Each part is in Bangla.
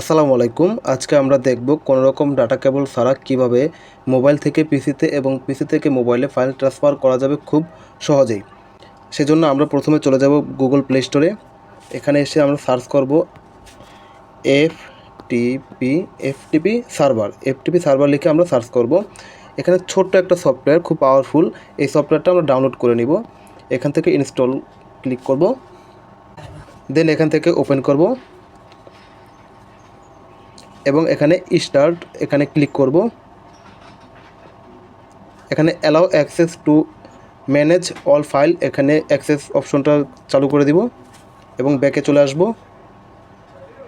আসসালামু আলাইকুম। আজকে আমরা দেখব কোনো রকম ডাটা কেবল ছাড়া কীভাবে মোবাইল থেকে পিসিতে এবং পিসি থেকে মোবাইলে ফাইল ট্রান্সফার করা যাবে খুব সহজেই। সেজন্য আমরা প্রথমে চলে যাব গুগল প্লে স্টোরে। এখানে এসে আমরা সার্চ করব F TP FTP server. FTP server লিখে আমরা সার্চ করব। এখানে ছোট্ট একটা সফটওয়্যার, খুব পাওয়ারফুল। এই সফটওয়্যারটা আমরা ডাউনলোড করে নিব। এখান থেকে ইনস্টল ক্লিক করব। দেন এখান থেকে ওপেন করব। এবং এখানে স্টার্ট এখানে ক্লিক করব। এখানে allow access to manage all file এখানে অ্যাক্সেস অপশনটা চালু করে দিব এবং ব্যাকে চলে আসব।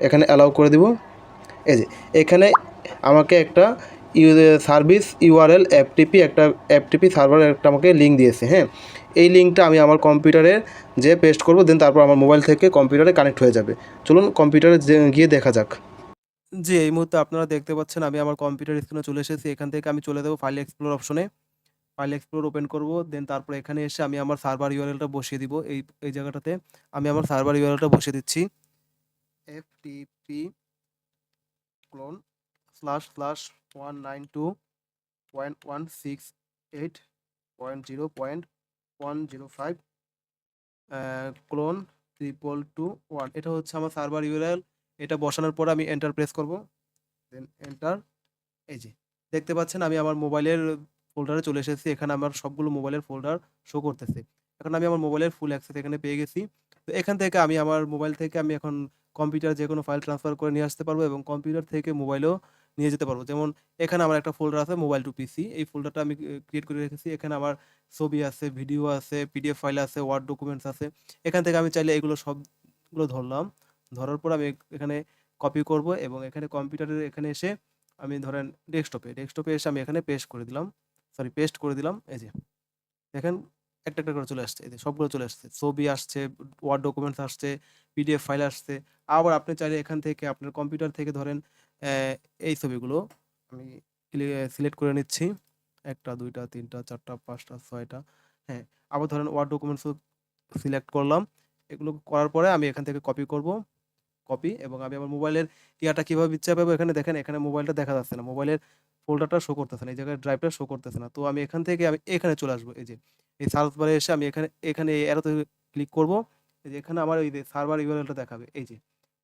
এখানে অ্যালাউ করে দিব। এই যে, এখানে আমাকে একটা সার্ভিস ইউআরএল এফটিপি একটা এফটিপি সার্ভার একটা আমাকে লিঙ্ক দিয়েছে হ্যাঁ? এই লিঙ্কটা আমি আমার কম্পিউটারে যে পেস্ট করব দেন তারপর আমার মোবাইল থেকে কম্পিউটারে কানেক্ট হয়ে যাবে। চলুন কম্পিউটারে গিয়ে দেখা যাক। জি, এই মুহূর্তে আপনারা দেখতে পাচ্ছেন আমি আমার কম্পিউটার স্ক্রিনে চলে এসেছি। এখান থেকে আমি চলে দেবো ফাইল এক্সপ্লোর অপশনে ফাইল এক্সপ্লোর ওপেন করব দেন তারপর এখানে এসে আমি আমার সার্ভার ইউআরএলটা বসিয়ে দিব এই এই জায়গাটাতে। আমি আমার সার্ভার ইউআরএলটা বসিয়ে দিচ্ছি। F TP colon slash slash one nine two point one six eight point zero point one zero five colon triple two one এটা হচ্ছে আমার সার্ভার ইউআরএল এটা বসানোর পর আমি এন্টার প্রেস করব। দেন এন্টার এই যে, দেখতে পাচ্ছেন আমি আমার মোবাইলের ফোল্ডারে চলে এসেছি। এখানে আমার সবগুলো মোবাইলের ফোল্ডার শো করতেছে। এখন আমি আমার মোবাইলের ফুল অ্যাক্সেস এখানে পেয়ে গেছি। তো এখান থেকে আমি আমার মোবাইল থেকে আমি এখন কম্পিউটার যে কোনো ফাইল ট্রান্সফার করে নিয়ে আসতে পারব এবং কম্পিউটার থেকে মোবাইলেও নিয়ে যেতে পারব। যেমন এখানে আমার একটা ফোল্ডার আছে মোবাইল টু পিসি এই ফোল্ডারটা আমি ক্রিয়েট করে রেখেছি। এখানে আমার ছবি আছে ভিডিও আছে পিডিএফ ফাইল আছে ওয়ার্ড ডকুমেন্টস আছে। এখান থেকে আমি চাইলে এগুলো সবগুলো ধরলাম। ধরার পর আমি এখানে কপি করব এবং এখানে কম্পিউটারের এখানে এসে আমি ধরেন ডেস্কটপে ডেস্কটপে এসে আমি এখানে পেস্ট করে দিলাম। সরি পেস্ট করে দিলাম। এই যে, দেখেন একটা একটা করে চলে আসছে। এই যে, সবগুলো চলে আসছে। ছবি আসছে ওয়ার্ড ডকুমেন্টস আসছে পিডিএফ ফাইল আসছে। আবার আপনি চাইলে এখান থেকে আপনার কম্পিউটার থেকে ধরেন এই ছবিগুলো আমি সিলেক্ট করে নিচ্ছি। একটা, দুইটা, তিনটা, চারটা, পাঁচটা, ছয়টা হ্যাঁ। আবার ধরেন ওয়ার্ড ডকুমেন্টসও সিলেক্ট করলাম। এগুলো করার পরে আমি এখান থেকে কপি করব। কপি এবং আমি আমার মোবাইলের ইয়াটা কীভাবে ইচ্ছা পাবো এখানে দেখেন, এখানে মোবাইলটা দেখা যাচ্ছে না। মোবাইলের ফোল্ডারটা শো করতেছে না, এই জায়গায় ড্রাইভটা শো করতেছে না। তো আমি এখান থেকে আমি এখানে চলে আসব, এই যে, এই সার্চ বারে এসে আমি এখানে এখানে এই অ্যারোতে ক্লিক করব। এই যে, এখানে আমার এই যে সার্ভার ইউআরএলটা দেখাবে, এই যে,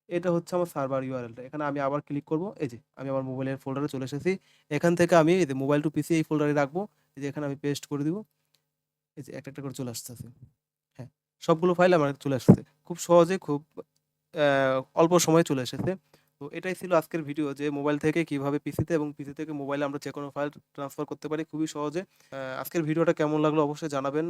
এটা হচ্ছে আমার সার্ভার ইউআরএলটা এখানে আমি আবার ক্লিক করব, এই যে, আমি আমার মোবাইলের ফোল্ডারে চলে এসেছি। এখান থেকে আমি এই যে মোবাইল টু পিসি এই ফোল্ডারে রাখব, এই যে, এখানে আমি পেস্ট করে দিব। এই যে, একটা একটা করে চলে আসতেছে। হ্যাঁ সবগুলো ফাইল আমার চলে আসছে খুব সহজে, খুব অল্প সময়ে চলে এসেছে। তো এটাই ছিল আজকের ভিডিও যে মোবাইল থেকে কীভাবে পিসিতে এবং পিসি থেকে মোবাইলে আমরা যে কোনো ফাইল ট্রান্সফার করতে পারি খুবই সহজে। আজকের ভিডিওটা কেমন লাগল অবশ্যই জানাবেন।